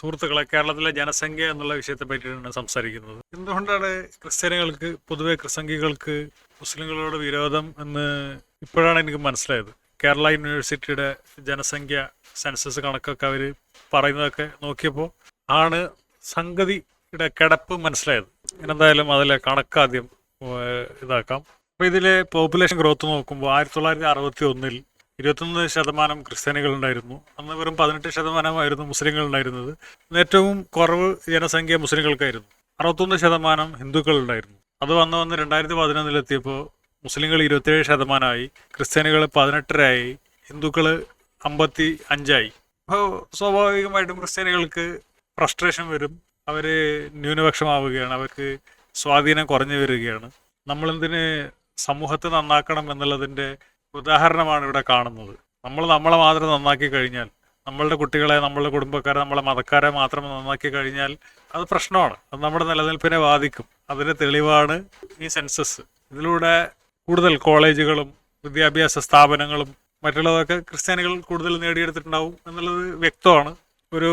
സുഹൃത്തുക്കളെ കേരളത്തിലെ ജനസംഖ്യ എന്നുള്ള വിഷയത്തെ പറ്റിയിട്ടാണ് സംസാരിക്കുന്നത്. എന്തുകൊണ്ടാണ് ക്രിസ്ത്യാനികൾക്ക് പൊതുവെ ക്രിസംഖികൾക്ക് മുസ്ലിങ്ങളോട് വിരോധം എന്ന് ഇപ്പോഴാണ് എനിക്ക് മനസ്സിലായത്? കേരള യൂണിവേഴ്സിറ്റിയുടെ ജനസംഖ്യ സെൻസസ് കണക്കൊക്കെ അവർ പറയുന്നതൊക്കെ നോക്കിയപ്പോൾ ആണ് സംഗതിയുടെ കിടപ്പ് മനസ്സിലായത്. എന്തായാലും അതിലെ കണക്കാദ്യം ഇതാക്കാം. അപ്പോൾ ഇതിലെ പോപ്പുലേഷൻ ഗ്രോത്ത് നോക്കുമ്പോൾ ആയിരത്തി തൊള്ളായിരത്തി അറുപത്തി ഒന്നിൽ ഇരുപത്തൊന്ന് ശതമാനം ക്രിസ്ത്യാനികൾ ഉണ്ടായിരുന്നു അന്ന് വെറും പതിനെട്ട് ശതമാനമായിരുന്നു മുസ്ലിങ്ങൾ ഉണ്ടായിരുന്നത് ഇന്ന് ഏറ്റവും കുറവ് ജനസംഖ്യ മുസ്ലിങ്ങൾക്കായിരുന്നു. അറുപത്തൊന്ന് ശതമാനം ഹിന്ദുക്കൾ ഉണ്ടായിരുന്നു അത് വന്ന് വന്ന് രണ്ടായിരത്തി പതിനൊന്നിലെത്തിയപ്പോൾ മുസ്ലിങ്ങൾ ഇരുപത്തിയേഴ് ശതമാനമായി ക്രിസ്ത്യാനികൾ പതിനെട്ടരായി ഹിന്ദുക്കൾ അമ്പത്തി അഞ്ചായി അപ്പോൾ സ്വാഭാവികമായിട്ടും ക്രിസ്ത്യാനികൾക്ക് ഫ്രസ്ട്രേഷൻ വരും. അവർ ന്യൂനപക്ഷമാവുകയാണ്. അവർക്ക് സ്വാധീനം കുറഞ്ഞു വരികയാണ്. നമ്മളെന്തിന് സമൂഹത്തെ നന്നാക്കണം എന്നുള്ളതിന്റെ ഉദാഹരണമാണ് ഇവിടെ കാണുന്നത്. നമ്മൾ നമ്മളെ മാത്രം നന്നാക്കി കഴിഞ്ഞാൽ നമ്മളുടെ കുട്ടികളെ നമ്മളുടെ കുടുംബക്കാരെ നമ്മളെ മതക്കാരെ മാത്രം നന്നാക്കി കഴിഞ്ഞാൽ അത് പ്രശ്നമാണ്. അത് നമ്മുടെ നിലനിൽപ്പിനെ ബാധിക്കും. അതിന്റെ തെളിവാണ് ഈ സെൻസസ്. ഇതിലൂടെ കൂടുതൽ കോളേജുകളും വിദ്യാഭ്യാസ സ്ഥാപനങ്ങളും മറ്റുള്ളതൊക്കെ ക്രിസ്ത്യാനികൾ കൂടുതൽ നേടിയെടുത്തിട്ടുണ്ടാവും എന്നുള്ളത് വ്യക്തമാണ്. ഒരു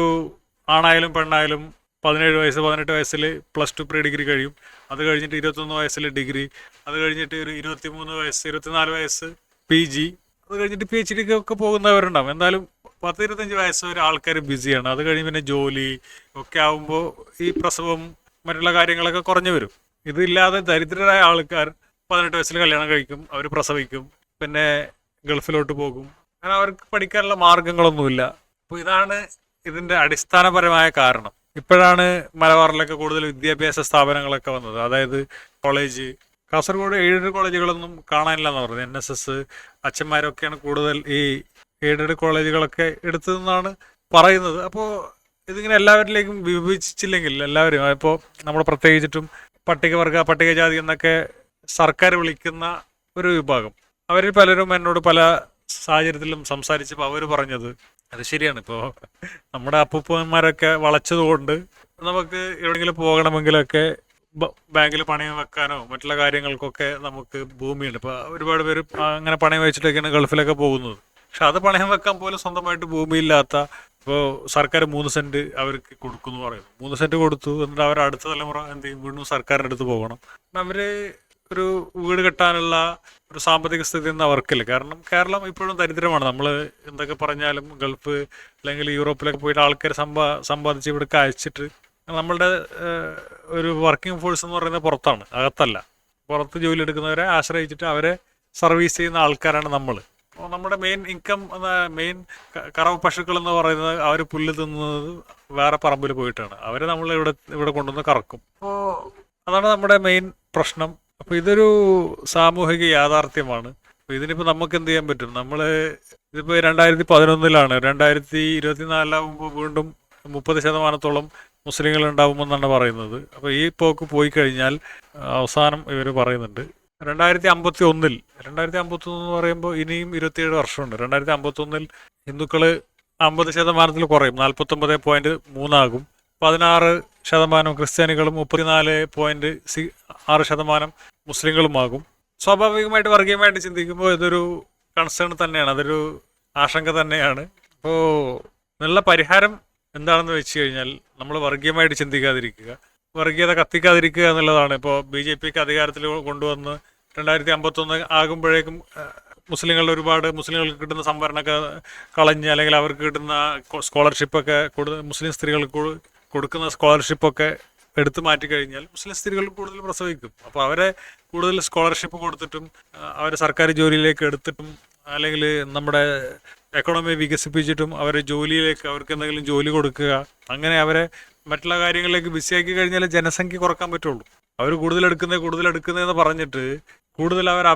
ആണായാലും പെണ്ണായാലും പതിനേഴ് വയസ്സ് പതിനെട്ട് വയസ്സിൽ പ്ലസ് ടു പ്രീ ഡിഗ്രി കഴിയും. അത് കഴിഞ്ഞിട്ട് ഇരുപത്തൊന്ന് വയസ്സിൽ ഡിഗ്രി. അത് കഴിഞ്ഞിട്ട് ഒരു ഇരുപത്തിമൂന്ന് വയസ്സ് ഇരുപത്തിനാല് വയസ്സ് പി ജി അത് കഴിഞ്ഞിട്ട് പി എച്ച് ഡിക്ക് ഒക്കെ പോകുന്നവരുണ്ടാവും. എന്തായാലും പത്ത് ഇരുപത്തഞ്ച് വയസ്സ് വരെ ആൾക്കാർ ബിസിയാണ്. അത് കഴിഞ്ഞ് പിന്നെ ജോലി ഒക്കെ ആവുമ്പോൾ ഈ പ്രസവം മറ്റുള്ള കാര്യങ്ങളൊക്കെ കുറഞ്ഞു വരും. ഇതില്ലാതെ ദരിദ്രരായ ആൾക്കാർ പതിനെട്ട് വയസ്സിൽ കല്യാണം കഴിക്കും അവർ പ്രസവിക്കും പിന്നെ ഗൾഫിലോട്ട് പോകും. അങ്ങനെ അവർക്ക് പഠിക്കാനുള്ള മാർഗങ്ങളൊന്നുമില്ല. അപ്പോൾ ഇതാണ് ഇതിന്റെ അടിസ്ഥാനപരമായ കാരണം. ഇപ്പോഴാണ് മലബാറിലൊക്കെ കൂടുതൽ വിദ്യാഭ്യാസ സ്ഥാപനങ്ങളൊക്കെ വന്നത്. അതായത് കോളേജ് കാസർഗോഡ് എയ്ഡഡ് കോളേജുകളൊന്നും കാണാനില്ലെന്ന് പറഞ്ഞു എൻ എസ് എസ് അച്ഛന്മാരൊക്കെയാണ് കൂടുതൽ ഈ എയ്ഡഡ് കോളേജുകളൊക്കെ എടുത്തതെന്നാണ് പറയുന്നത്. അപ്പോൾ ഇതിങ്ങനെ എല്ലാവരിലേക്കും വിഭജിച്ചില്ലെങ്കിൽ എല്ലാവരും ഇപ്പോൾ നമ്മൾ പ്രത്യേകിച്ചിട്ടും പട്ടികവർഗ പട്ടികജാതി എന്നൊക്കെ സർക്കാർ വിളിക്കുന്ന ഒരു വിഭാഗം അവരിൽ പലരും എന്നോട് പല സാഹചര്യത്തിലും സംസാരിച്ചപ്പോൾ അവർ പറഞ്ഞത് അത് ശരിയാണ്. ഇപ്പോൾ നമ്മുടെ അപ്പൂപ്പന്മാരൊക്കെ വളച്ചതുകൊണ്ട് നമുക്ക് എവിടെയെങ്കിലും പോകണമെങ്കിലൊക്കെ ബാങ്കിൽ പണയം വെക്കാനോ മറ്റുള്ള കാര്യങ്ങൾക്കൊക്കെ നമുക്ക് ഭൂമിയുണ്ട്. ഇപ്പോൾ ഒരുപാട് പേര് അങ്ങനെ പണയം വെച്ചിട്ടൊക്കെയാണ് ഗൾഫിലൊക്കെ പോകുന്നത്. പക്ഷെ അത് പണയം വെക്കാൻ പോലും സ്വന്തമായിട്ട് ഭൂമിയില്ലാത്ത ഇപ്പോൾ സർക്കാർ മൂന്ന് സെന്റ് അവർക്ക് കൊടുക്കുന്നു പറയുന്നു. മൂന്ന് സെന്റ് കൊടുത്തു എന്നിട്ട് അവർ അടുത്ത തലമുറ എന്ത് ചെയ്യും? വീണ്ടും സർക്കാരിന്റെ അടുത്ത് പോകണം. അവർ ഒരു വീട് കെട്ടാനുള്ള ഒരു സാമ്പത്തിക സ്ഥിതി ഒന്നും അവർക്കില്ല. കാരണം കേരളം ഇപ്പോഴും ദരിദ്രമാണ്. നമ്മൾ എന്തൊക്കെ പറഞ്ഞാലും ഗൾഫ് അല്ലെങ്കിൽ യൂറോപ്പിലൊക്കെ പോയിട്ട് ആൾക്കാർ സമ്പാ സമ്പാദിച്ച് ഇവിടേക്ക് അയച്ചിട്ട് നമ്മളുടെ ഒരു വർക്കിംഗ് ഫോഴ്സ് എന്ന് പറയുന്നത് പുറത്താണ് അകത്തല്ല. പുറത്ത് ജോലി എടുക്കുന്നവരെ ആശ്രയിച്ചിട്ട് അവരെ സർവീസ് ചെയ്യുന്ന ആൾക്കാരാണ് നമ്മൾ നമ്മുടെ മെയിൻ ഇൻകം മെയിൻ കറവ് പശുക്കൾ എന്ന് പറയുന്നത് അവർ പുല്ല് തിന്നുന്നത് വേറെ പറമ്പിൽ പോയിട്ടാണ്. അവരെ നമ്മൾ ഇവിടെ ഇവിടെ കൊണ്ടുവന്ന് കറക്കും. അപ്പോൾ അതാണ് നമ്മുടെ മെയിൻ പ്രശ്നം. അപ്പോൾ ഇതൊരു സാമൂഹിക യാഥാർത്ഥ്യമാണ്. അപ്പോൾ ഇതിനിപ്പോൾ നമുക്ക് എന്ത് ചെയ്യാൻ പറ്റും? നമ്മൾ ഇതിപ്പോൾ രണ്ടായിരത്തി പതിനൊന്നിലാണ്. രണ്ടായിരത്തി ഇരുപത്തിനാലാകുമ്പോൾ വീണ്ടും മുപ്പത് ശതമാനത്തോളം മുസ്ലിങ്ങൾ ഉണ്ടാവുമെന്നാണ് പറയുന്നത്. അപ്പോൾ ഈ പോക്ക് പോയി കഴിഞ്ഞാൽ അവസാനം ഇവർ പറയുന്നുണ്ട്. രണ്ടായിരത്തി അമ്പത്തി ഒന്നിൽ രണ്ടായിരത്തി അമ്പത്തി ഒന്ന് എന്ന് പറയുമ്പോൾ ഇനിയും ഇരുപത്തിയേഴ് വർഷമുണ്ട്. രണ്ടായിരത്തി അമ്പത്തി ഒന്നിൽ ഹിന്ദുക്കൾ അമ്പത് ശതമാനത്തിൽ കുറയും. നാൽപ്പത്തൊമ്പത് പോയിന്റ് മൂന്നാകും. പതിനാറ് ശതമാനം ക്രിസ്ത്യാനികളും മുപ്പത്തിനാല് പോയിന്റ് സി ആറ് ശതമാനം മുസ്ലിങ്ങളുമാകും. സ്വാഭാവികമായിട്ട് വർഗീയമായിട്ട് ചിന്തിക്കുമ്പോൾ ഇതൊരു കൺസേൺ തന്നെയാണ്. അതൊരു ആശങ്ക തന്നെയാണ്. അപ്പോൾ നല്ല പരിഹാരം എന്താണെന്ന് വെച്ച് കഴിഞ്ഞാൽ നമ്മൾ വർഗീയമായിട്ട് ചിന്തിക്കാതിരിക്കുക. വർഗീയത കത്തിക്കാതിരിക്കുക എന്നുള്ളതാണ്. ഇപ്പോൾ ബി ജെ പിക്ക് അധികാരത്തിൽ കൊണ്ടുവന്ന് രണ്ടായിരത്തി അമ്പത്തൊന്ന് ആകുമ്പോഴേക്കും മുസ്ലിങ്ങളുടെ ഒരുപാട് മുസ്ലിങ്ങൾക്ക് കിട്ടുന്ന സംവരണമൊക്കെ കളഞ്ഞ് അല്ലെങ്കിൽ അവർക്ക് കിട്ടുന്ന സ്കോളർഷിപ്പൊക്കെ കൂടുതൽ മുസ്ലിം സ്ത്രീകൾക്ക് കൊടുക്കുന്ന സ്കോളർഷിപ്പൊക്കെ എടുത്തു മാറ്റി കഴിഞ്ഞാൽ മുസ്ലിം സ്ത്രീകൾ കൂടുതൽ പ്രസവിക്കും. അപ്പോൾ അവരെ കൂടുതൽ സ്കോളർഷിപ്പ് കൊടുത്തിട്ടും അവരെ സർക്കാർ ജോലിയിലേക്ക് എടുത്തിട്ടും അല്ലെങ്കിൽ നമ്മുടെ എക്കണോമി വികസിപ്പിച്ചിട്ടും അവരെ ജോലിയിലേക്ക് അവർക്ക് എന്തെങ്കിലും ജോലി കൊടുക്കുക അങ്ങനെ അവരെ മറ്റുള്ള കാര്യങ്ങളിലേക്ക് ബിസിയാക്കി കഴിഞ്ഞാൽ ജനസംഖ്യ കുറയ്ക്കാൻ പറ്റുള്ളൂ. അവർ കൂടുതൽ എടുക്കുന്നത് കൂടുതൽ എടുക്കുന്നതെന്ന് പറഞ്ഞിട്ട് കൂടുതൽ അവർ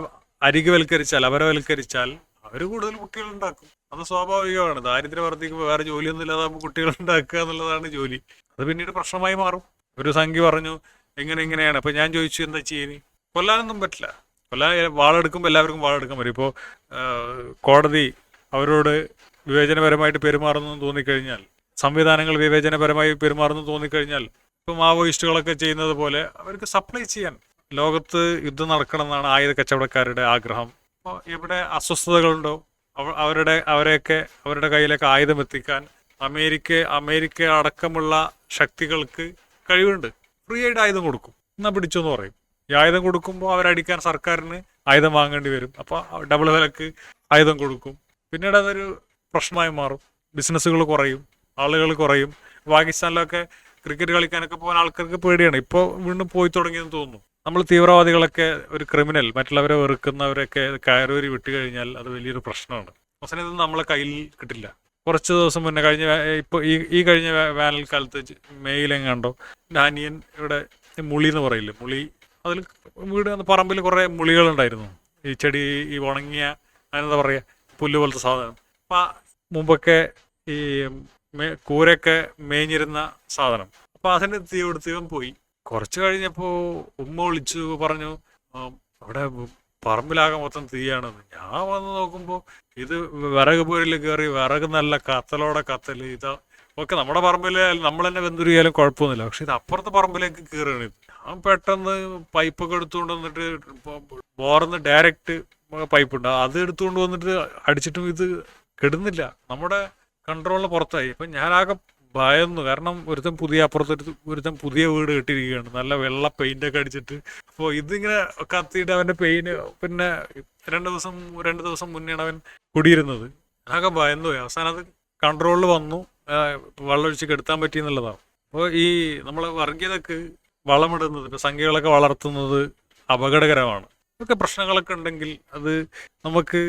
അരികവൽക്കരിച്ചാൽ അവരെ വൽക്കരിച്ചാൽ അവർ കൂടുതൽ കുട്ടികൾ ഉണ്ടാക്കും അത് സ്വാഭാവികമാണ്. ദാരിദ്ര്യം വർദ്ധിക്കുമ്പോൾ വേറെ ജോലിയൊന്നും ഇല്ലാതെ കുട്ടികൾ ഉണ്ടാക്കുക എന്നുള്ളതാണ് ജോലി. അത് പിന്നീട് പ്രശ്നമായി മാറും. ഒരു സംഖ്യ പറഞ്ഞു ഇങ്ങനെ ഇങ്ങനെയാണ്. അപ്പൊ ഞാൻ ചോദിച്ചു എന്താ ചെയ്യുന്നത് കൊല്ലാനൊന്നും പറ്റില്ല. കൊല്ലാൻ വാളെടുക്കുമ്പോൾ എല്ലാവർക്കും വാളെടുക്കാൻ പറ്റും. ഇപ്പോൾ കോടതി അവരോട് വിവേചനപരമായിട്ട് പെരുമാറുന്നു തോന്നിക്കഴിഞ്ഞാൽ സംവിധാനങ്ങൾ വിവേചനപരമായി പെരുമാറുന്നു തോന്നിക്കഴിഞ്ഞാൽ ഇപ്പോൾ മാവോയിസ്റ്റുകളൊക്കെ ചെയ്യുന്നത് പോലെ അവർക്ക് സപ്ലൈ ചെയ്യാൻ ലോകത്ത് യുദ്ധം നടക്കണം എന്നാണ് ആയുധ കച്ചവടക്കാരുടെ ആഗ്രഹം. അപ്പോൾ ഇവിടെ അസ്വസ്ഥതകളുണ്ടോ അവ- അവരുടെ അവരെയൊക്കെ അവരുടെ കയ്യിലേക്ക് ആയുധം എത്തിക്കാൻ അമേരിക്ക അമേരിക്ക അടക്കമുള്ള ശക്തികൾക്ക് കഴിവുണ്ട്. ഫ്രീ ആയിട്ട് ആയുധം കൊടുക്കും. എന്നാ പിടിച്ചോന്ന് പറയും. ഈ ആയുധം കൊടുക്കുമ്പോൾ അവരടിക്കാൻ സർക്കാരിന് ആയുധം വാങ്ങേണ്ടി വരും. അപ്പോൾ ഡബിൾ വിലക്ക് ആയുധം കൊടുക്കും. പിന്നീട് അതൊരു പ്രശ്നമായി മാറും. ബിസിനസ്സുകൾ കുറയും ആളുകൾ കുറയും. പാകിസ്ഥാനിലൊക്കെ ക്രിക്കറ്റ് കളിക്കാനൊക്കെ പോകാൻ ആൾക്കാർക്ക് പേടിയാണ്. ഇപ്പോൾ വീണ്ടും പോയി തുടങ്ങിയെന്ന് തോന്നുന്നു. നമ്മൾ തീവ്രവാദികളൊക്കെ ഒരു ക്രിമിനൽ മറ്റുള്ളവരെ വെറുക്കുന്നവരൊക്കെ കയറൂരി വിട്ടു കഴിഞ്ഞാൽ അത് വലിയൊരു പ്രശ്നമാണ്. അവസാനം ഇത് നമ്മളെ കയ്യിൽ കിട്ടില്ല. കുറച്ച് ദിവസം മുന്നേ കഴിഞ്ഞ ഇപ്പോൾ ഈ ഈ കഴിഞ്ഞ വേനൽക്കാലത്ത് മെയ്യിലെങ്ങാണ്ടോ ഡാനിയൻ ഇവിടെ മുളി എന്ന് പറയില്ലേ മുളി അതിൽ വീട് പറമ്പിൽ കുറേ മുളികളുണ്ടായിരുന്നു. ഈ ചെടി ഈ ഉണങ്ങിയ അതിനെന്താ പറയുക പുല്ല് പോലത്തെ സാധനം. അപ്പം മുമ്പൊക്കെ ഈ കൂരൊക്കെ മേഞ്ഞിരുന്ന സാധനം. അപ്പം അതിന് തീ കൊടുത്ത് ഇവൻ പോയി. കുറച്ച് കഴിഞ്ഞപ്പോൾ ഉമ്മ വിളിച്ചു പറഞ്ഞു അവിടെ പറമ്പിലാകെ മൊത്തം തീയാണെന്ന്. ഞാൻ വന്ന് നോക്കുമ്പോൾ ഇത് വിറക് പോരിൽ കയറി വിറക് നല്ല കത്തലോടെ കത്തൽ ഇത്. ഒക്കെ നമ്മുടെ പറമ്പിൽ നമ്മൾ തന്നെ വെന്തുരിയാലും കുഴപ്പമൊന്നുമില്ല. പക്ഷെ ഇത് അപ്പുറത്തെ പറമ്പിലേക്ക് കയറുകയാണ് ഞാൻ പെട്ടെന്ന് പൈപ്പൊക്കെ എടുത്തുകൊണ്ട് വന്നിട്ട് ബോർന്ന് ഡയറക്റ്റ് പൈപ്പ് ഉണ്ട്. അത് എടുത്തുകൊണ്ട് വന്നിട്ട് അടിച്ചിട്ടും ഇത് കെടുന്നില്ല. നമ്മുടെ കൺട്രോളിന് പുറത്തായി. ഇപ്പം ഞാനാകെ ഭയന്നു. കാരണം ഒരുത്തൻ പുതിയ അപ്പുറത്തൊരു ഒരുത്തൻ പുതിയ വീട് കെട്ടിയിരിക്കുകയാണ്. നല്ല വെള്ള പെയിന്റ് ഒക്കെ അടിച്ചിട്ട്. അപ്പോൾ ഇതിങ്ങനെ കത്തിയിട്ട് അവന്റെ പെയിന് പിന്നെ രണ്ട് ദിവസം രണ്ട് ദിവസം മുന്നെയാണ് അവൻ കുടിയിരുന്നത്. ആകെ ഭയന്നു പോയി. അവസാനം അത് കൺട്രോളിൽ വന്നു. വെള്ളമൊഴിച്ച് കെടുത്താൻ പറ്റി എന്നുള്ളതാണ് അപ്പോൾ ഈ നമ്മൾ വർഗീയതക്ക് വളമിടുന്നത് ഇപ്പം സംഖ്യകളൊക്കെ വളർത്തുന്നത് അപകടകരമാണ്. ഇതൊക്കെ പ്രശ്നങ്ങളൊക്കെ ഉണ്ടെങ്കിൽ അത് നമുക്ക്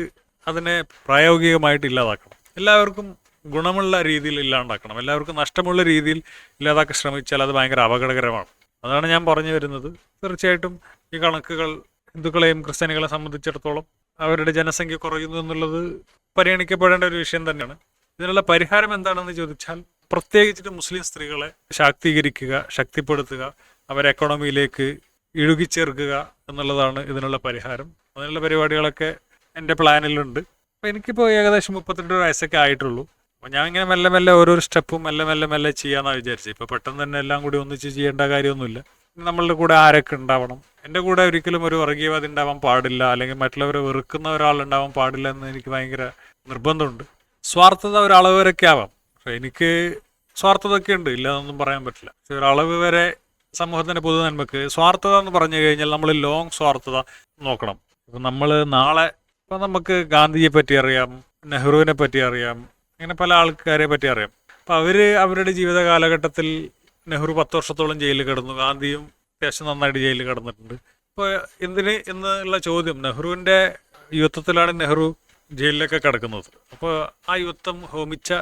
അതിനെ പ്രായോഗികമായിട്ട് ഇല്ലാതാക്കണം. എല്ലാവർക്കും ഗുണമുള്ള രീതിയിൽ ഇല്ലാണ്ടാക്കണം. എല്ലാവർക്കും നഷ്ടമുള്ള രീതിയിൽ ഇല്ലാതാക്കാൻ ശ്രമിച്ചാൽ അത് ഭയങ്കര അപകടകരമാണ്. അതാണ് ഞാൻ പറഞ്ഞു വരുന്നത്. തീർച്ചയായിട്ടും ഈ കണക്കുകൾ ഹിന്ദുക്കളെയും ക്രിസ്ത്യാനികളെ സംബന്ധിച്ചിടത്തോളം അവരുടെ ജനസംഖ്യ കുറയുന്നു എന്നുള്ളത് പരിഗണിക്കപ്പെടേണ്ട ഒരു വിഷയം തന്നെയാണ്. ഇതിനുള്ള പരിഹാരം എന്താണെന്ന് ചോദിച്ചാൽ പ്രത്യേകിച്ചിട്ട് മുസ്ലിം സ്ത്രീകളെ ശാക്തീകരിക്കുക ശക്തിപ്പെടുത്തുക അവരെ എക്കോണമിയിലേക്ക് ഇഴുകിച്ചേർക്കുക എന്നുള്ളതാണ് ഇതിനുള്ള പരിഹാരം. അതിനുള്ള പരിപാടികളൊക്കെ എന്റെ പ്ലാനിലുണ്ട്. അപ്പോൾ എനിക്കിപ്പോൾ ഏകദേശം മുപ്പത്തിരണ്ട് വയസ്സൊക്കെ ആയിട്ടുള്ളൂ. അപ്പോൾ ഞാൻ ഇങ്ങനെ മെല്ലെ മെല്ലെ ഓരോ സ്റ്റെപ്പും മെല്ലെ മെല്ലെ മെല്ലെ ചെയ്യാമെന്നാണ് വിചാരിച്ചത്. ഇപ്പോൾ പെട്ടെന്ന് തന്നെ എല്ലാം കൂടി ഒന്നിച്ച് ചെയ്യേണ്ട കാര്യമൊന്നുമില്ല. നമ്മളുടെ കൂടെ ആരൊക്കെ ഉണ്ടാവണം? എന്റെ കൂടെ ഒരിക്കലും ഒരു വർഗീയവാദി ഉണ്ടാവാൻ പാടില്ല. അല്ലെങ്കിൽ മറ്റുള്ളവരെ വെറുക്കുന്ന ഒരാൾ ഉണ്ടാവാൻ പാടില്ല എന്ന് എനിക്ക് ഭയങ്കര നിർബന്ധമുണ്ട്. സ്വാർത്ഥത ഒരളവ് വരെയൊക്കെ ആവാം. പക്ഷേ എനിക്ക് സ്വാർത്ഥതയൊക്കെ ഉണ്ട്. ഇല്ല എന്നൊന്നും പറയാൻ പറ്റില്ല. പക്ഷെ ഒരു അളവ് വരെ സമൂഹത്തിന്റെ പൊതു നന്മക്ക് സ്വാർത്ഥത എന്ന് പറഞ്ഞു കഴിഞ്ഞാൽ നമ്മൾ ലോങ് സ്വാർത്ഥത നോക്കണം. ഇപ്പം നമ്മൾ നാളെ ഇപ്പം നമുക്ക് ഗാന്ധിയെ പറ്റി അറിയാം നെഹ്റുവിനെ പറ്റി അറിയാം അങ്ങനെ പല ആൾക്കാരെ പറ്റി അറിയാം. അപ്പം അവർ അവരുടെ ജീവിത കാലഘട്ടത്തിൽ നെഹ്റു പത്ത് വർഷത്തോളം ജയിലിൽ കിടന്നു ഗാന്ധിയും അത്യാവശ്യം നന്നായിട്ട് ജയിലിൽ കിടന്നിട്ടുണ്ട്. അപ്പോൾ എന്തിന് എന്നുള്ള ചോദ്യം നെഹ്റുവിന്റെ യുദ്ധത്തിലാണ് നെഹ്റു ജയിലിലൊക്കെ കിടക്കുന്നത്. അപ്പോൾ ആ യുദ്ധം ഹോമിച്ച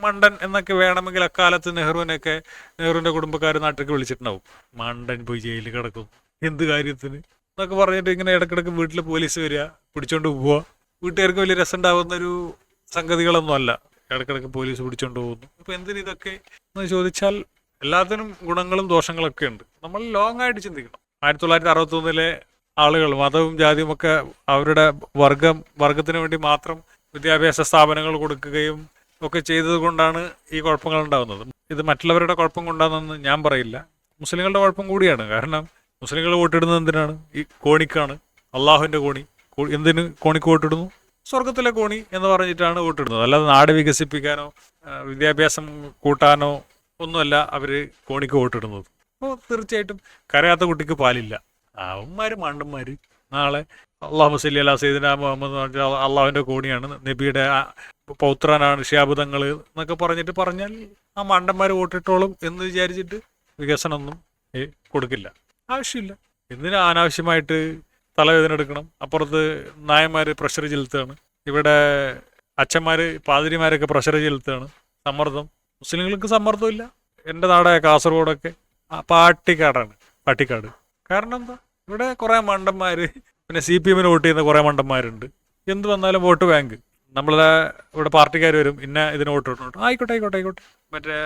മണ്ടൻ എന്നൊക്കെ വേണമെങ്കിൽ അക്കാലത്ത് നെഹ്റുവിനൊക്കെ നെഹ്റുവിന്റെ കുടുംബക്കാർ നാട്ടിലേക്ക് വിളിച്ചിട്ടുണ്ടാവും. മണ്ടൻ പോയി ജയിലിൽ കിടക്കും. എന്ത് കാര്യത്തിന്? എന്നൊക്കെ പറഞ്ഞിട്ട് ഇങ്ങനെ ഇടക്കിടക്ക് വീട്ടിൽ പോലീസ് വരിക പിടിച്ചോണ്ട് പോവുക. വീട്ടുകാർക്ക് വലിയ രസം ഉണ്ടാവുന്ന ഒരു സംഗതികളൊന്നും അല്ല. ഇടക്കിടക്ക് പോലീസ് പിടിച്ചോണ്ട് പോകുന്നു. അപ്പൊ എന്തിനു ഇതൊക്കെ എന്ന് ചോദിച്ചാൽ എല്ലാത്തിനും ഗുണങ്ങളും ദോഷങ്ങളൊക്കെ ഉണ്ട്. നമ്മൾ ലോങ് ആയിട്ട് ചിന്തിക്കണം. ആയിരത്തി തൊള്ളായിരത്തി അറുപത്തി ഒന്നിലെ ആളുകൾ മതവും ജാതിയും ഒക്കെ അവരുടെ വർഗം വർഗത്തിന് വേണ്ടി മാത്രം വിദ്യാഭ്യാസ സ്ഥാപനങ്ങൾ കൊടുക്കുകയും ഒക്കെ ചെയ്തത് കൊണ്ടാണ് ഈ കുഴപ്പങ്ങൾ ഉണ്ടാകുന്നത് ഇത് മറ്റുള്ളവരുടെ കുഴപ്പം കൊണ്ടാണെന്ന് ഞാൻ പറയില്ല. മുസ്ലിങ്ങളുടെ കുഴപ്പം കൂടിയാണ്. കാരണം മുസ്ലിങ്ങൾ വോട്ടിടുന്നത് എന്തിനാണ്? ഈ കോണിക്കാണ്. അള്ളാഹുവിന്റെ കോണി. എന്തിന് കോണിക്ക് വോട്ടിടുന്നു? സ്വർഗത്തിലെ കോണി എന്ന് പറഞ്ഞിട്ടാണ് വോട്ടിടുന്നത്. അല്ലാതെ നാട് വികസിപ്പിക്കാനോ വിദ്യാഭ്യാസം കൂട്ടാനോ ഒന്നുമല്ല അവർ കോണിക്ക് വോട്ടിടുന്നത്. അപ്പോൾ തീർച്ചയായിട്ടും കരയാത്ത കുട്ടിക്ക് പാലില്ല. അവന്മാർ മണ്ടന്മാർ നാളെ അള്ളാഹു സല്ലി അല്ലാ സൈദിന മുഹമ്മദ് എന്ന് പറഞ്ഞാൽ അള്ളാഹുവിന്റെ കോണിയാണ്. നബിയുടെ പൗത്രനാണ് ഷിയാബുദങ്ങൾ എന്നൊക്കെ പറഞ്ഞിട്ട് പറഞ്ഞാൽ ആ മണ്ടന്മാർ വോട്ടിട്ടോളും എന്ന് വിചാരിച്ചിട്ട് വികസനമൊന്നും കൊടുക്കില്ല. ആവശ്യമില്ല. എന്തിനാ അനാവശ്യമായിട്ട് തലവേദന എടുക്കണം? അപ്പുറത്ത് നായന്മാർ പ്രഷർ ചെലുത്തുകയാണ്. ഇവിടെ അച്ഛന്മാർ പാതിരിമാരൊക്കെ പ്രഷർ ചെലുത്തുകയാണ്. സമ്മർദ്ദം. മുസ്ലിങ്ങൾക്ക് സമ്മർദ്ദമില്ല. എന്റെ നാടായ കാസർഗോഡൊക്കെ ആ പാട്ടിക്കാടാണ്. പാട്ടിക്കാട്. കാരണം എന്താ? ഇവിടെ കുറേ മണ്ടന്മാർ പിന്നെ സി പി എമ്മിന് വോട്ട് ചെയ്യുന്ന കുറേ മണ്ടന്മാരുണ്ട്. എന്ത് വന്നാലും വോട്ട് ബാങ്ക്. നമ്മളെ ഇവിടെ പാർട്ടിക്കാർ വരും ഇന്ന ഇതിന് വോട്ട് ഇടുന്നുണ്ട് ആയിക്കോട്ടെ ആയിക്കോട്ടെ ആയിക്കോട്ടെ. മറ്റേ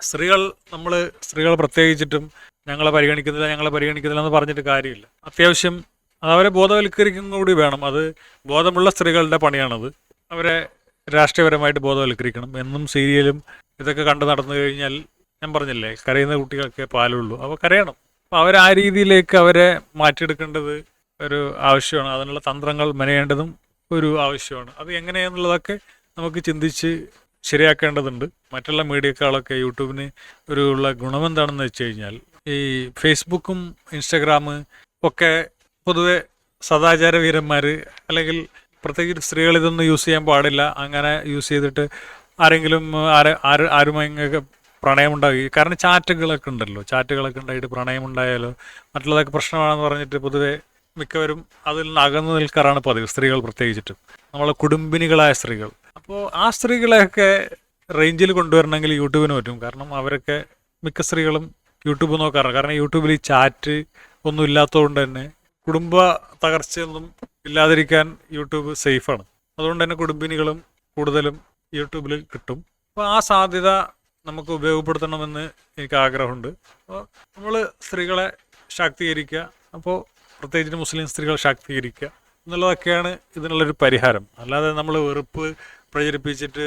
സ്ത്രീകൾ നമ്മൾ സ്ത്രീകൾ പ്രത്യേകിച്ചിട്ടും ഞങ്ങളെ പരിഗണിക്കുന്നില്ല ഞങ്ങളെ പരിഗണിക്കുന്നില്ല എന്ന് പറഞ്ഞിട്ട് കാര്യമില്ല. അത്യാവശ്യം അത് അവരെ ബോധവൽക്കരിക്കും കൂടി വേണം. അത് ബോധമുള്ള സ്ത്രീകളുടെ പണിയാണത്. അവരെ രാഷ്ട്രീയപരമായിട്ട് ബോധവൽക്കരിക്കണം. എന്നും സീരിയലും ഇതൊക്കെ കണ്ടു നടന്നു കഴിഞ്ഞാൽ ഞാൻ പറഞ്ഞില്ലേ കരയുന്ന കുട്ടികൾക്ക് പാലുള്ളൂ. അപ്പോൾ കരയണം. അപ്പോൾ അവർ ആ രീതിയിലേക്ക് അവരെ മാറ്റിയെടുക്കേണ്ടത് ഒരു ആവശ്യമാണ്. അതിനുള്ള തന്ത്രങ്ങൾ മെനയേണ്ടതും ഒരു ആവശ്യമാണ്. അത് എങ്ങനെയാന്നുള്ളതൊക്കെ നമുക്ക് ചിന്തിച്ച് ശരിയാക്കേണ്ടതുണ്ട്. മറ്റുള്ള മീഡിയക്കാളൊക്കെ യൂട്യൂബിന് ഒരു ഉള്ള ഗുണമെന്താണെന്ന് വെച്ച് കഴിഞ്ഞാൽ ഈ ഫേസ്ബുക്കും ഇൻസ്റ്റഗ്രാം ഒക്കെ പൊതുവെ സദാചാര വീരന്മാർ അല്ലെങ്കിൽ പ്രത്യേകിച്ച് സ്ത്രീകൾ ഇതൊന്നും യൂസ് ചെയ്യാൻ പാടില്ല. അങ്ങനെ യൂസ് ചെയ്തിട്ട് ആരെങ്കിലും ആരെ ആര് ആരുമായി പ്രണയം ഉണ്ടാക്കി കാരണം ചാറ്റുകളൊക്കെ ഉണ്ടല്ലോ. ചാറ്റുകളൊക്കെ ഉണ്ടായിട്ട് പ്രണയമുണ്ടായാലോ മറ്റുള്ളതൊക്കെ പ്രശ്നമാണെന്ന് പറഞ്ഞിട്ട് പൊതുവെ മിക്കവരും അതിൽ നിന്ന് അകന്നു നിൽക്കാറാണ് പതിവ്. സ്ത്രീകൾ പ്രത്യേകിച്ചിട്ടും. നമ്മളെ കുടുംബിനികളായ സ്ത്രീകൾ. അപ്പോൾ ആ സ്ത്രീകളെയൊക്കെ റേഞ്ചിൽ കൊണ്ടുവരണമെങ്കിൽ യൂട്യൂബിന് പറ്റും. കാരണം അവരൊക്കെ മിക്ക സ്ത്രീകളും യൂട്യൂബ് നോക്കാറുണ്ട് കാരണം യൂട്യൂബിൽ ഈ ചാറ്റ് ഒന്നും ഇല്ലാത്തതുകൊണ്ട് തന്നെ കുടുംബ തകർച്ചയൊന്നും ഇല്ലാതിരിക്കാൻ യൂട്യൂബ് സേഫാണ്. അതുകൊണ്ട് തന്നെ കുടുംബിനികളും കൂടുതലും യൂട്യൂബിൽ കിട്ടും. അപ്പോൾ ആ സാധ്യത നമുക്ക് ഉപയോഗപ്പെടുത്തണമെന്ന് എനിക്ക് ആഗ്രഹമുണ്ട് അപ്പോൾ നമ്മൾ സ്ത്രീകളെ ശാക്തീകരിക്കുക. അപ്പോൾ പ്രത്യേകിച്ച് മുസ്ലിം സ്ത്രീകൾ ശാക്തീകരിക്കുക എന്നുള്ളതൊക്കെയാണ് ഇതിനുള്ളൊരു പരിഹാരം. അല്ലാതെ നമ്മൾ വെറുപ്പ് പ്രചരിപ്പിച്ചിട്ട്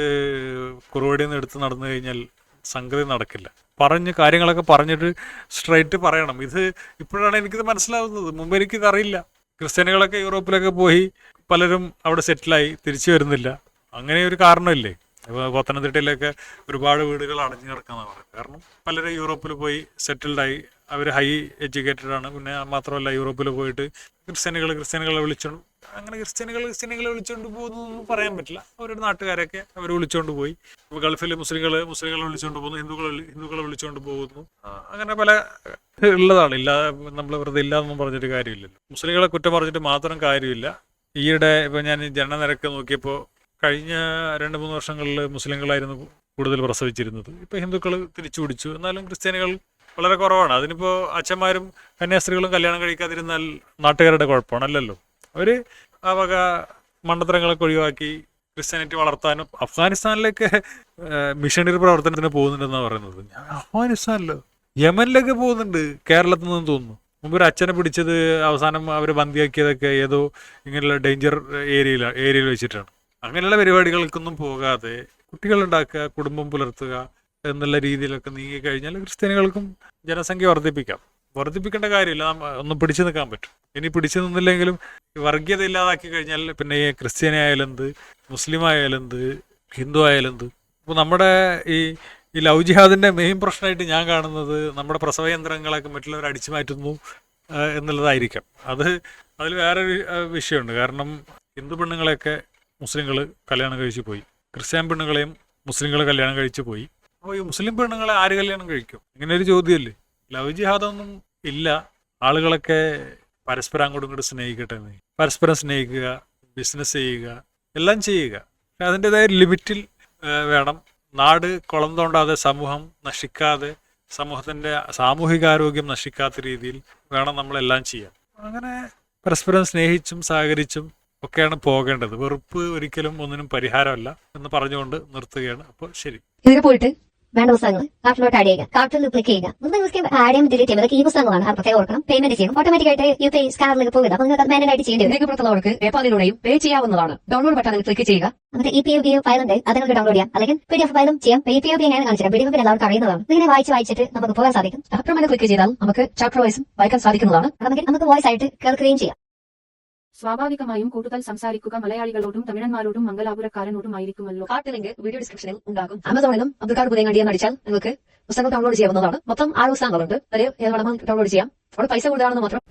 കുറുവടിയിൽ നിന്ന് എടുത്ത് നടന്നു കഴിഞ്ഞാൽ സംഗതി നടക്കില്ല. പറഞ്ഞ് കാര്യങ്ങളൊക്കെ പറഞ്ഞിട്ട് സ്ട്രൈറ്റ് പറയണം. ഇത് ഇപ്പോഴാണ് എനിക്കിത് മനസ്സിലാവുന്നത്. മുമ്പ് എനിക്കിത് അറിയില്ല. ക്രിസ്ത്യാനികളൊക്കെ യൂറോപ്പിലൊക്കെ പോയി പലരും അവിടെ സെറ്റിലായി തിരിച്ചു വരുന്നില്ല. അങ്ങനെ ഒരു കാരണമില്ലേ? ഇപ്പോൾ പത്തനംതിട്ടയിലൊക്കെ ഒരുപാട് വീടുകൾ അടഞ്ഞു കിടക്കാന്നാണ് കാരണം പലരും യൂറോപ്പിൽ പോയി സെറ്റിൽഡായി അവർ ഹൈ എഡ്യൂക്കേറ്റഡ് ആണ്. പിന്നെ മാത്രമല്ല യൂറോപ്പിൽ പോയിട്ട് ക്രിസ്ത്യാനികൾ ക്രിസ്ത്യാനികളെ വിളിച്ചോണ്ട് അങ്ങനെ ക്രിസ്ത്യാനികൾ ക്രിസ്ത്യാനികളെ വിളിച്ചുകൊണ്ട് പോകുന്നൊന്നും പറയാൻ പറ്റില്ല. അവരുടെ നാട്ടുകാരൊക്കെ അവർ വിളിച്ചുകൊണ്ട് പോയി. ഗൾഫിൽ മുസ്ലിങ്ങൾ മുസ്ലിങ്ങളെ വിളിച്ചുകൊണ്ട് പോകുന്നു ഹിന്ദുക്കൾ ഹിന്ദുക്കളെ വിളിച്ചുകൊണ്ട് പോകുന്നു. അങ്ങനെ പല ഉള്ളതാണ്. ഇല്ല നമ്മൾ വെറുതെ ഇല്ലാന്നൊന്നും പറഞ്ഞിട്ട് കാര്യമില്ലല്ലോ. മുസ്ലിങ്ങളെ കുറ്റം പറഞ്ഞിട്ട് മാത്രം കാര്യമില്ല. ഈയിടെ ഇപ്പൊ ഞാൻ ജനനനിരക്ക് നോക്കിയപ്പോൾ കഴിഞ്ഞ രണ്ട് മൂന്ന് വർഷങ്ങളിൽ മുസ്ലിങ്ങളായിരുന്നു കൂടുതൽ പ്രസവിച്ചിരുന്നത്. ഇപ്പൊ ഹിന്ദുക്കൾ തിരിച്ചു പിടിച്ചു എന്നാലും ക്രിസ്ത്യാനികൾ വളരെ കുറവാണ്. അതിനിപ്പോൾ അച്ഛന്മാരും കന്യാസ്ത്രീകളും കല്യാണം കഴിക്കാതിരുന്നാൽ നാട്ടുകാരുടെ കുഴപ്പമാണല്ലല്ലോ. അവർ ആ വക മണ്ടത്തരങ്ങളൊക്കെ ഒഴിവാക്കി ക്രിസ്ത്യാനിറ്റി വളർത്താനും അഫ്ഗാനിസ്ഥാനിലേക്ക് മിഷണറി പ്രവർത്തനത്തിന് പോകുന്നുണ്ടെന്നാണ് പറയുന്നത്. ഞാൻ അഫ്ഗാനിസ്ഥാനിലോ യമനിലേക്ക് പോകുന്നുണ്ട് കേരളത്തിൽ നിന്ന് തോന്നുന്നു. മുമ്പ് ഒരു അച്ഛനെ പിടിച്ചത് അവസാനം അവർ ബന്ദിയാക്കിയതൊക്കെ ഏതോ ഇങ്ങനെയുള്ള ഡേഞ്ചർ ഏരിയയിൽ ഏരിയയിൽ വെച്ചിട്ടാണ്. അങ്ങനെയുള്ള പരിപാടികൾക്കൊന്നും പോകാതെ കുട്ടികളുണ്ടാക്കുക കുടുംബം പുലർത്തുക എന്നുള്ള രീതിയിലൊക്കെ നീങ്ങി കഴിഞ്ഞാൽ ക്രിസ്ത്യാനികൾക്കും ജനസംഖ്യ വർദ്ധിപ്പിക്കാം. വർദ്ധിപ്പിക്കേണ്ട കാര്യമില്ല. ഒന്നും പിടിച്ചു നിൽക്കാൻ പറ്റും. ഇനി പിടിച്ചു നിന്നില്ലെങ്കിലും വർഗീയത ഇല്ലാതാക്കി കഴിഞ്ഞാൽ പിന്നെ ഈ ക്രിസ്ത്യാനി ആയാലും മുസ്ലിം ആയാലും എന്ത് ഹിന്ദു ആയാലും എന്ത്. അപ്പോൾ നമ്മുടെ ഈ ഈ ലവ് ജിഹാദിന്റെ മെയിൻ പ്രശ്നമായിട്ട് ഞാൻ കാണുന്നത് നമ്മുടെ പ്രസവ യന്ത്രങ്ങളൊക്കെ മറ്റുള്ളവർ അടിച്ചു മാറ്റുന്നു എന്നുള്ളതായിരിക്കാം. അത് അതിൽ വേറൊരു വിഷയമുണ്ട്. കാരണം ഹിന്ദു പെണ്ണുങ്ങളെയൊക്കെ മുസ്ലിങ്ങൾ കല്യാണം കഴിച്ചു പോയി. ക്രിസ്ത്യൻ പെണ്ണുങ്ങളെയും മുസ്ലിങ്ങൾ കല്യാണം കഴിച്ചു പോയി. അപ്പോൾ ഈ മുസ്ലിം പെണ്ണുങ്ങളെ ആര് കല്യാണം കഴിക്കും? ഇങ്ങനെ ഒരു ചോദ്യമല്ലേ ലവ് ജിഹാദൊന്നും ഇല്ല. ആളുകളൊക്കെ പരസ്പരം അങ്ങോട്ടും ഇങ്ങോട്ടും സ്നേഹിക്കട്ടെ പരസ്പരം സ്നേഹിക്കുക ബിസിനസ് ചെയ്യുക എല്ലാം ചെയ്യുക. പക്ഷെ അതിന്റെതായ ലിമിറ്റിൽ വേണം. നാട് കുളം തോണ്ടാതെ സമൂഹം നശിക്കാതെ സമൂഹത്തിന്റെ സാമൂഹികാരോഗ്യം നശിക്കാത്ത രീതിയിൽ വേണം നമ്മളെല്ലാം ചെയ്യാൻ. അങ്ങനെ പരസ്പരം സ്നേഹിച്ചും സഹകരിച്ചും ഒക്കെയാണ് പോകേണ്ടത്. വെറുപ്പ് ഒരിക്കലും ഒന്നിനും പരിഹാരമല്ല എന്ന് പറഞ്ഞുകൊണ്ട് നിർത്തുകയാണ്. അപ്പോൾ ശരി. പോയിട്ട് വേണ്ട പുസ്തകങ്ങൾ കാർട്ടിലോട്ട് ആഡ് ചെയ്യുക. കാർട്ടിൽ ക്ലിക്ക് ചെയ്യുക. നമുക്ക് യൂസ് ചെയ്യുമ്പോൾ ആഡ് ചെയ്യുമ്പോൾ ഡിലീറ്റ് ചെയ്യുമ്പോൾ ഈ പുസ്തകങ്ങളാണ്. അത് പ്രത്യേകം ഓർക്കണം. പേയ്മെന്റ് ചെയ്യണം. ഓട്ടോമാറ്റിക്കായിട്ട് യു പി ഐ സ്കാനറിലേക്ക് പോകുക അപ്പോൾ നിങ്ങൾക്ക് മാനേജ് മാനുവൽ ആയിട്ട് ചെയ്യേണ്ടി വരും. പേപ്പാലിലൂടെയും പേ ചെയ്യാവുന്നതാണ്. ഡൗൺലോഡ് ബട്ടണിൽ ക്ലിക്ക് ചെയ്യുക. എന്നിട്ട് ഇ പി ഒ ഫയൽ ഉണ്ട് അത് നിങ്ങൾക്ക് ഡൗൺലോഡ് ചെയ്യാം. അല്ലെങ്കിൽ പി ഡി എഫ് ഫയലും ചെയ്യാം പി പി ഒ ബി എങ്ങനെ കാണിച്ചാൽ പി ഡി എഫ് എല്ലാവർക്കും അറിയുന്നതാണ് ഇതിനെ വായിച്ച് വായിച്ചിട്ട് നമുക്ക് പോകാൻ സാധിക്കും. ചാപ്റ്റർ മേലെ ക്ലിക്ക് ചെയ്താൽ നമുക്ക് ചാപ്റ്റർ വൈസും വായിക്കാൻ സാധിക്കുന്നതാണ്. നമുക്ക് നമുക്ക് വോയിസ് ആയിട്ട് കേൾക്കുകയും ചെയ്യാം. സ്വാഭാവികമായും കൂടുതൽ സംസാരിക്കുക മലയാളികളോടും തമിഴന്മാരോടും മംഗലാപുരക്കാരനോടും ആയിരിക്കുമല്ലോ ലിങ്ക് വീഡിയോ ഡിസ്ക്രിപ്ഷനിൽ ഉണ്ടാകും. ആമസോണിലും അബ്ദുക്കാട് പുതിയ അടിച്ചാൽ നിങ്ങൾക്ക് പുസ്തകം ഡൗൺലോഡ് ചെയ്യാവുന്നതാണ്. മൊത്തം ആറ് പുസ്തകങ്ങളുണ്ട് അതിൽ ഏത് ഡൗൺലോഡ് ചെയ്യാം. അവിടെ പൈസ കൂടുതലാണെന്ന് മാത്രം